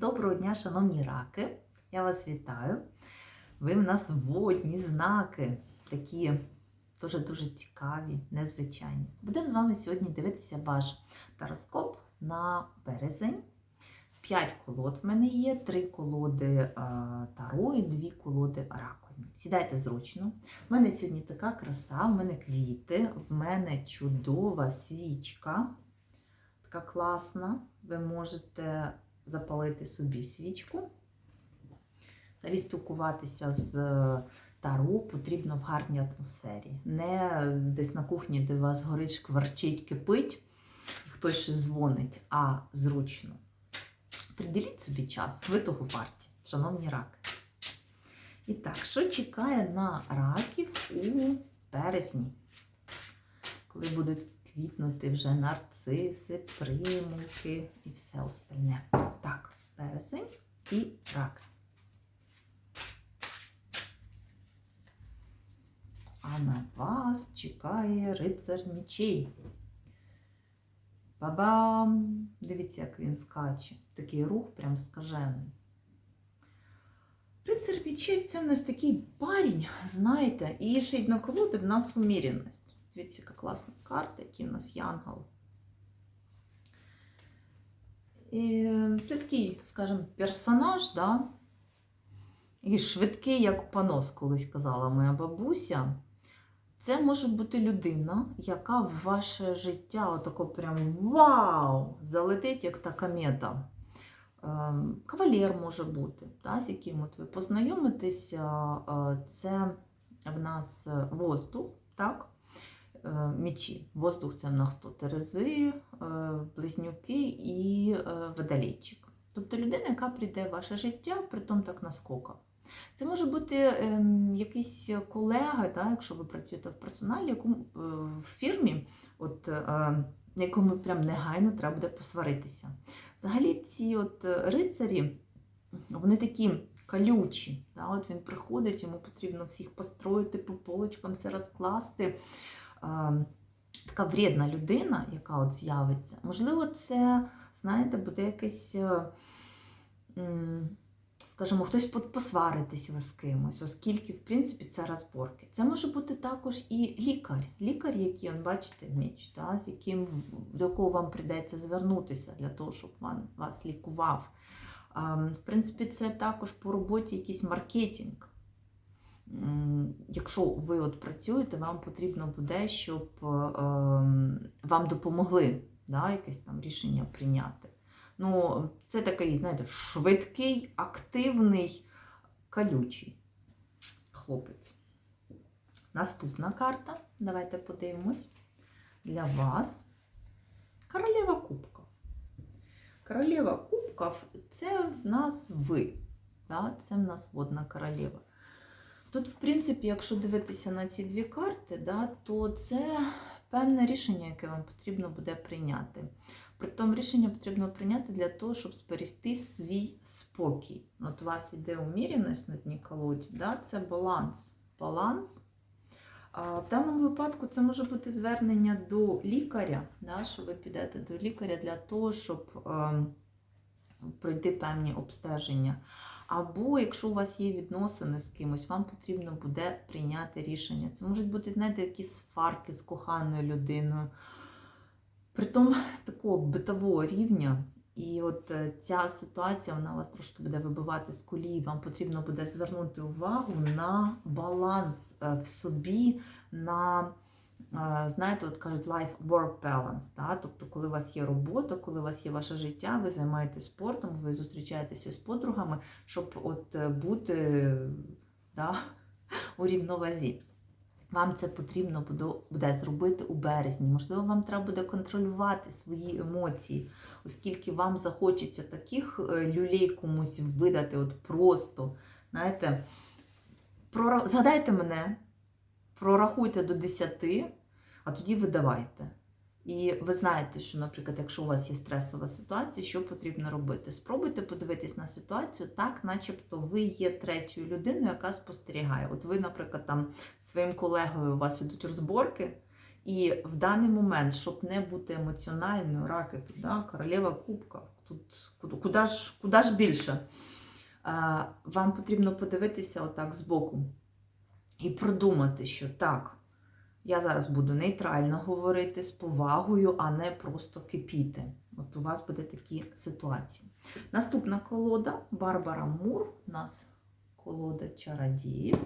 Доброго дня, шановні раки! Я вас вітаю. Ви в нас водні знаки, такі дуже-дуже цікаві, незвичайні. Будемо з вами сьогодні дивитися ваш тароскоп на березень. П'ять колод в мене є, три колоди е, таро і дві колоди оракульні. Сідайте зручно. У мене сьогодні така краса, в мене квіти, в мене чудова свічка, така класна. Ви можете запалити собі свічку. Взагалі спілкуватися з таро потрібно в гарній атмосфері. Не десь на кухні, де у вас горить, шкварчить, кипить, і хтось ще дзвонить, а зручно. Приділіть собі час, ви того варті, шановні раки. І так, що чекає на раків у березні? Коли будуть квітнути вже нарциси, примулки і все остальне. Так, березень і рак. А на вас чекає рицар мечей. Бабам! Дивіться, як він скаче. Такий рух прям скажений. Рицар мечей це в нас такий парень, знаєте, і ще й на колоди в нас уміряність. Дивіться, яка класна карта, який в нас янгол. І це такий, скажімо, персонаж, да? і швидкий, як понос, колись казала моя бабуся. Це може бути людина, яка в ваше життя отако прям вау! залетить, як та комета. Ем, Кавалер може бути, да, з яким от ви познайомитеся. Це в нас воздух, так? Е, Мічі. Воздух це в нас хто? Терези, е, близнюки і е, водолійчик. Тобто людина, яка прийде в ваше життя, притом так наскоком. Це може бути ем, якийсь колега, так, якщо ви працюєте в персоналі, в фірмі, от, е, якому прям негайно треба буде посваритися. Взагалі, ці от рицарі, вони такі калючі. Да? От Він приходить, йому потрібно всіх построїти по полочкам, все розкласти. Така вредна людина, яка от з'явиться. Можливо, це, знаєте, буде якесь. е, скажімо, хтось посваритись з кимось, оскільки, в принципі, це розборки. Це може бути також і лікар. Лікар, який, он, бачите, міч, та, з яким, до якого вам прийдеться звернутися для того, щоб він вас лікував. В принципі, це також по роботі якийсь маркетинг. Якщо ви от працюєте, вам потрібно буде, щоб ем, вам допомогли да, якесь там рішення прийняти. Ну, це такий, знаєте, швидкий, активний, калючий хлопець. Наступна карта. Давайте подивимось для вас. Королева кубків. Королева кубків це в нас ви. Да? Це в нас водна королева. Тут, в принципі, якщо дивитися на ці дві карти, да, то це певне рішення, яке вам потрібно буде прийняти. Притом рішення потрібно прийняти для того, щоб зберегти свій спокій. От у вас іде уміряність на дні колоді, да? це баланс. Баланс. А в даному випадку це може бути звернення до лікаря, да? що ви підете до лікаря для того, щоб е, пройти певні обстеження. Або якщо у вас є відносини з кимось, вам потрібно буде прийняти рішення. Це можуть бути, знаєте, якісь сварки з коханою людиною. Притом такого битового рівня. І от е, ця ситуація вона вас трошки буде вибивати з колії. Вам потрібно буде звернути увагу на баланс е, в собі, на, знаєте, от кажуть, life-work balance. Да? Тобто, коли у вас є робота, коли у вас є ваше життя, ви займаєтесь спортом, ви зустрічаєтеся з подругами, щоб от бути да, у рівновазі. Вам це потрібно буде зробити у березні. Можливо, вам треба буде контролювати свої емоції, оскільки вам захочеться таких люлей комусь видати, от просто. Знаєте, прора... згадайте мене, прорахуйте до 10, а тоді видавайте. І ви знаєте, що, наприклад, якщо у вас є стресова ситуація, що потрібно робити? Спробуйте подивитись на ситуацію так, начебто ви є третьою людиною, яка спостерігає. От ви, наприклад, там своїм колегою у вас ідуть розборки, і в даний момент, щоб не бути емоціональною, раки тут, да, королева кубка, тут куди, ж, куди ж більше? Вам потрібно подивитися отак збоку і продумати, що так, я зараз буду нейтрально говорити з повагою, а не просто кипіти. От у вас буде такі ситуації. Наступна колода Барбара Мур. У нас колода чародіїв.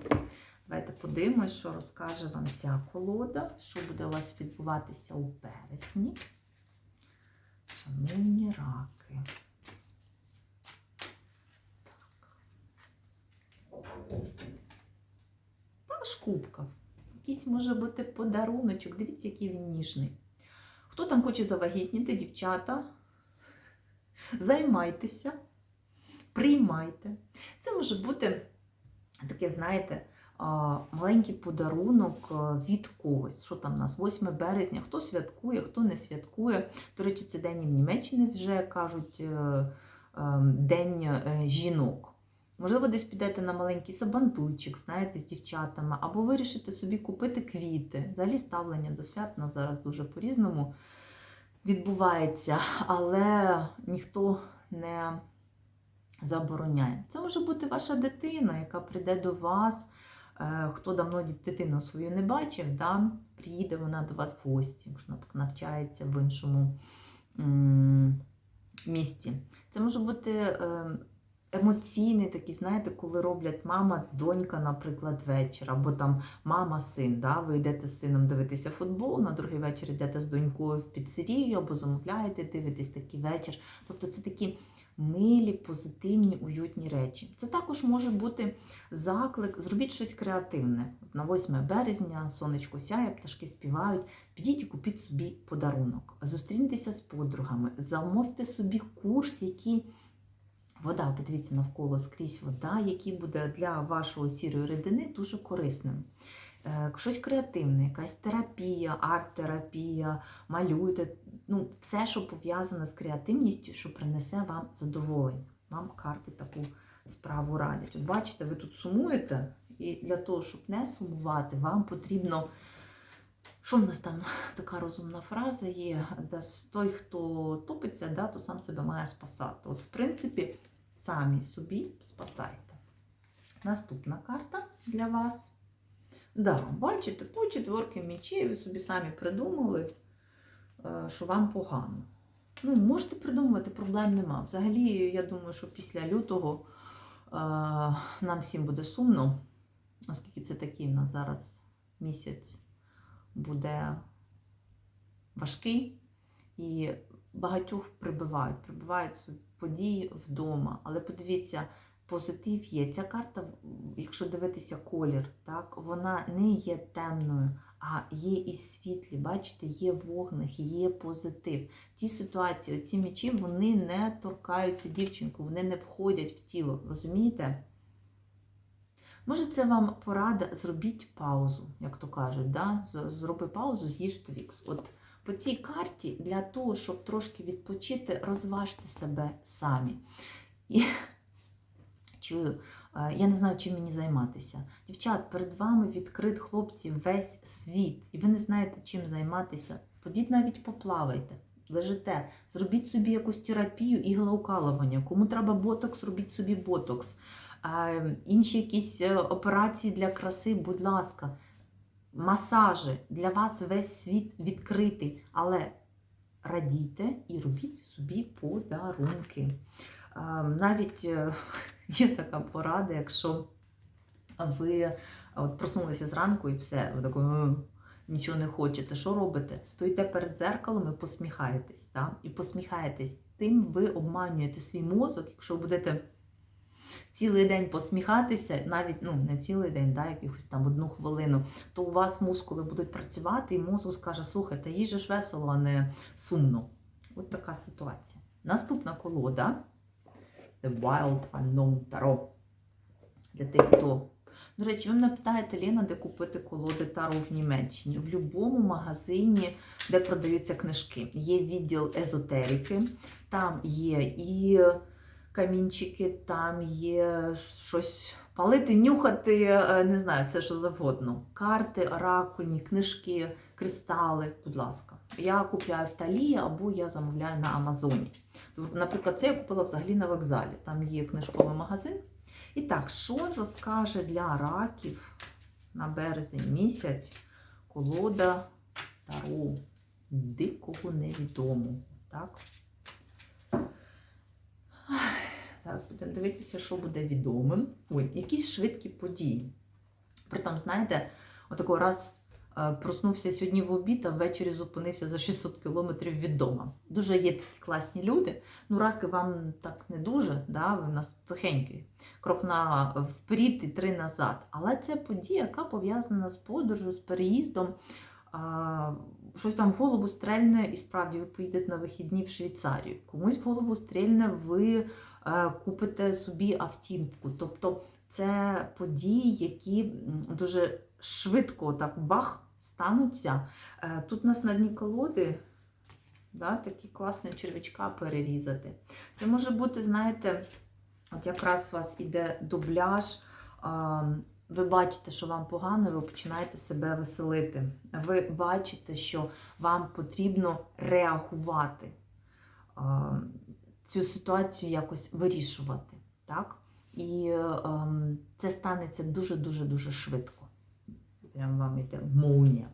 Давайте подивимось, що розкаже вам ця колода, що буде у вас відбуватися у березні. Шановні раки. Так. Паш кубка. Якийсь може бути подаруночок. Дивіться, який він ніжний. Хто там хоче завагітніти, дівчата? Займайтеся, приймайте. Це може бути таке, знаєте, маленький подарунок від когось. Що там у нас? 8 березня, хто святкує, хто не святкує. До речі, це день і в Німеччині вже кажуть е, е, День е, жінок. Можливо, десь підете на маленький сабантуйчик, знаєте, з дівчатами, або вирішите собі купити квіти. Взагалі ставлення до свят нас зараз дуже по-різному відбувається, але ніхто не забороняє. Це може бути ваша дитина, яка прийде до вас. Е, Хто давно дитину свою не бачив, да? приїде вона до вас в гості, якщо навчається в іншому місті. Це може бути е, емоційний такий, знаєте, коли роблять мама, донька, наприклад, вечір, або там мама, син. Да? Ви йдете з сином дивитися футбол, на другий вечір йдете з донькою в піцерію, або замовляєте, дивитесь такий вечір. Тобто це такі милі, позитивні, уютні речі. Це також може бути заклик, зробіть щось креативне. На 8 березня сонечко сяє, пташки співають. Підіть і купіть собі подарунок. Зустріньтеся з подругами, замовте собі курс, який. Вода, подивіться навколо скрізь вода, який буде для вашого сірої рідини дуже корисним. Е, Щось креативне, якась терапія, арт-терапія, малюйте. Ну, все, що пов'язане з креативністю, що принесе вам задоволення. Вам карти таку справу радять. От бачите, ви тут сумуєте, і для того, щоб не сумувати, вам потрібно. Що в нас там така розумна фраза є? Да, той, хто топиться, да, то сам себе має спасати. От, в принципі, самі собі спасайте. Наступна карта для вас. Да, бачите, по четверки мечей ви собі самі придумали, е, що вам погано. Ну, можете придумувати, проблем нема. Взагалі, я думаю, що після лютого е, нам всім буде сумно, оскільки це такий в нас зараз місяць буде важкий. І багатьох прибивають, прибивають події вдома. Але подивіться, позитив є. Ця карта, якщо дивитися колір, так, вона не є темною, а є і світлі. Бачите, є вогник, є позитив. Ті ситуації, ці мечі, вони не торкаються дівчинку, вони не входять в тіло. Розумієте? Може, це вам порада, зробіть паузу, як то кажуть. да? Зроби паузу, з'їж твікс. От по цій карті для того, щоб трошки відпочити, розважте себе самі. І чую, е, я не знаю, чим мені займатися. Дівчат, перед вами відкрит хлопці весь світ, і ви не знаєте, чим займатися. Подіть навіть поплавайте. Лежите, зробіть собі якусь терапію іглоукалування. Кому треба ботокс, робіть собі ботокс. Інші якісь е, операції для краси, будь ласка, масажі. Для вас весь світ відкритий, але радійте і робіть собі подарунки. Навіть е, є така порада, якщо ви от проснулися зранку і все, ви такою, «Е, нічого не хочете. Що робите? Стоїте перед дзеркалом і посміхаєтесь. Так? І посміхаєтесь. Тим ви обманюєте свій мозок, якщо будете цілий день посміхатися, навіть ну, не цілий день, да, якихось там одну хвилину, то у вас мускули будуть працювати, і мозок скаже, слухайте, їй же ж весело, а не сумно. От така ситуація. Наступна колода The Wild Unknown Tarot. Для тих, хто. До речі, ви мене питаєте, Лена, де купити колоди Таро в Німеччині. В будь-якому магазині, де продаються книжки. Є відділ езотерики, там є і камінчики, там є щось палити, нюхати, е, не знаю, все що завгодно. Карти, оракульні, книжки, кристали, будь ласка. Я купляю в Талі або я замовляю на Амазоні. Наприклад, це я купила взагалі на вокзалі. Там є книжковий магазин. І так, що розкаже для раків на березень місяць колода Таро дикого невідому. Так? Зараз будемо дивитися, що буде відомим. Ой, якісь швидкі події. Притом, знаєте, отако раз е, проснувся сьогодні в обід, а ввечері зупинився за 600 кілометрів від дома. Дуже є такі класні люди. Ну, раки вам так не дуже, да? ви в нас тихенькі. Крок на вперед і три назад. Але це подія, яка пов'язана з подорожю, з переїздом. А, щось вам в голову стрельне, і справді ви поїдете на вихідні в Швейцарію. Комусь в голову стрельне, ви купите собі автівку. Тобто це події, які дуже швидко так бах стануться. Е, Тут у нас на дні колоди да, такі класні червячка перерізати. Це може бути, знаєте, от якраз у вас іде дубляж. Ви бачите, що вам погано, ви починаєте себе веселити. Ви бачите, що вам потрібно реагувати, цю ситуацію якось вирішувати. Так? І ем, це станеться дуже-дуже дуже швидко. Прям вам йде молнія.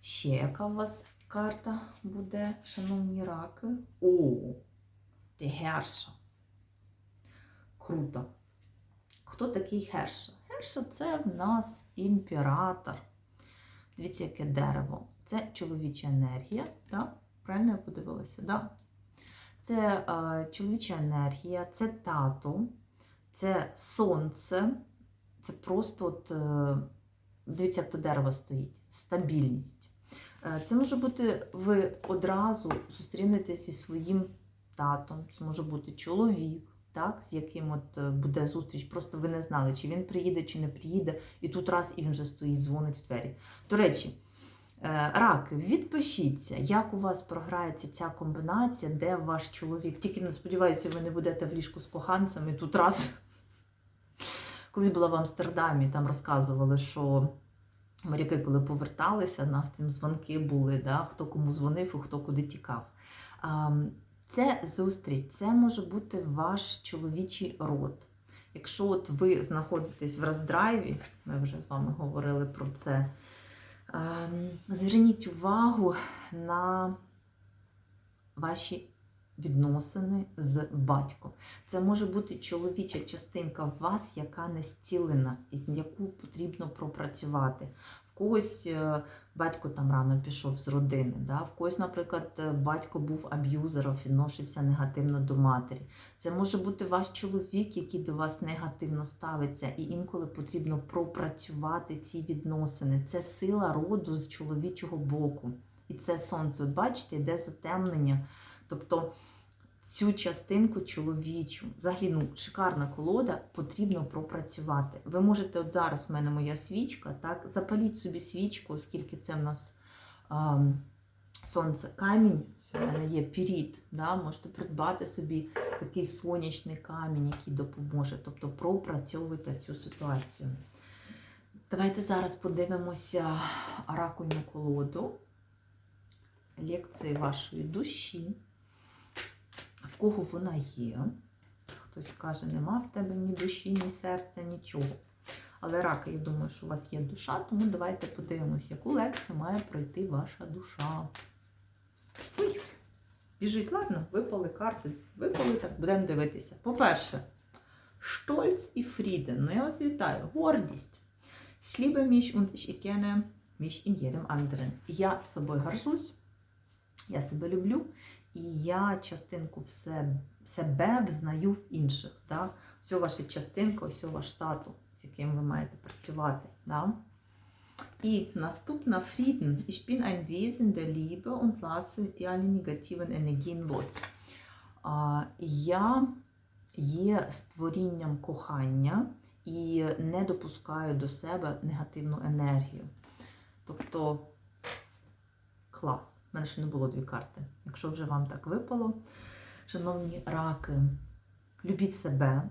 Ще яка у вас карта буде, шановні раки? О, ти Герша. Круто. Хто такий Герша? Герша це в нас імператор. Дивіться, яке дерево. Це чоловіча енергія. Да? Правильно я подивилася? Да? Це е, чоловіча енергія, це тато, це сонце, це просто от, е, дивіться, як то дерево стоїть, стабільність. Е, Це може бути, ви одразу зустрінетеся зі своїм татом, це може бути чоловік, так, з яким от буде зустріч. Просто ви не знали, чи він приїде, чи не приїде, і тут раз і він вже стоїть, дзвонить в двері. До речі, раки, відпишіться, як у вас програється ця комбінація, де ваш чоловік. Тільки не сподіваюся, ви не будете в ліжку з коханцями тут раз. Колись була в Амстердамі, там розказували, що моряки, коли поверталися, на цим дзвонки були, да, хто кому дзвонив і хто куди тікав. Це зустріч, це може бути ваш чоловічий род. Якщо от ви знаходитесь в роздрайві, ми вже з вами говорили про це, зверніть увагу на ваші відносини з батьком. Це може бути чоловіча частинка в вас, яка не зцілена, і яку потрібно пропрацювати. В когось е, батько там рано пішов з родини, да? в когось, наприклад, е, батько був аб'юзером, відносився негативно до матері. Це може бути ваш чоловік, який до вас негативно ставиться, і інколи потрібно пропрацювати ці відносини. Це сила роду з чоловічого боку. І це сонце. От бачите, йде затемнення. Тобто цю частинку чоловічу, взагалі ну, шикарна колода, потрібно пропрацювати. Ви можете, от зараз в мене моя свічка, так, запаліть собі свічку, оскільки це в нас а, сонце камінь, в мене є піріт, да, можете придбати собі такий сонячний камінь, який допоможе. Тобто пропрацьовуйте цю ситуацію. Давайте зараз подивимося оракульну колоду лекції вашої душі. В кого вона є? Хтось каже, нема в тебе ні душі, ні серця, нічого. Але раки, я думаю, що у вас є душа, тому давайте подивимось, яку лекцію має пройти ваша душа. Ой, біжить, ладно, випали карти. Випали, так будемо дивитися. По-перше, Штольц і Фріден. Ну, я вас вітаю. Гордість. Ich erkenne mich in jedem anderen. Я собою горжусь, я себе люблю, і я частинку все, себе взнаю в інших. Да? Все ваша частинка, все ваш статус, з яким ви маєте працювати. Да? І наступна Frieden. Ich bin ein Wesen der Liebe und lasse alle negativen Energien los. Я є створінням кохання і не допускаю до себе негативну енергію. Тобто клас. У мене ще не було дві карти. Якщо вже вам так випало, шановні раки, любіть себе,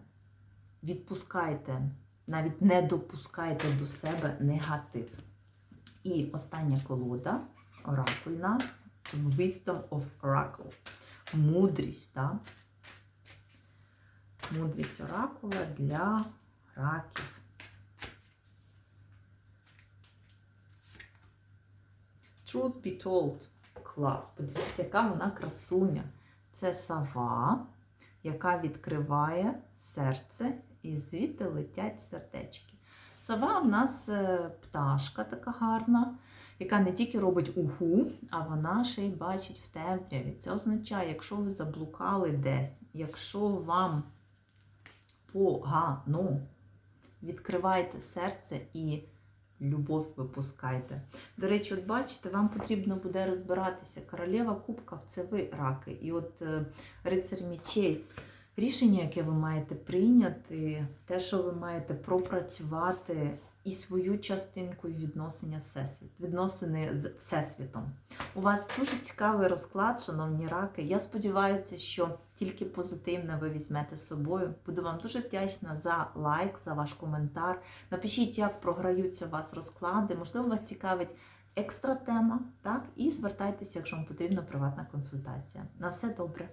відпускайте, навіть не допускайте до себе негатив. І остання колода оракульна. Wisdom of Oracle. Мудрість, да? Мудрість оракула для раків. Truth be told. Клас. Подивіться, яка вона красуня. Це сова, яка відкриває серце, і звідти летять сердечки. Сова в нас е, пташка така гарна, яка не тільки робить уху, а вона ще й бачить в темряві. Це означає, якщо ви заблукали десь, якщо вам погано, відкривайте серце і любов випускайте. До речі, от бачите, вам потрібно буде розбиратися. Королева кубків це ви раки. І от е, рицар мічей. Рішення, яке ви маєте прийняти, те, що ви маєте пропрацювати, і свою частинку відносини всесвіт, відносини з всесвітом. У вас дуже цікавий розклад, шановні раки. Я сподіваюся, що тільки позитивне ви візьмете з собою. Буду вам дуже вдячна за лайк, за ваш коментар. Напишіть, як програються у вас розклади. Можливо, вас цікавить екстра тема, так? І звертайтеся, якщо вам потрібна приватна консультація. На все добре.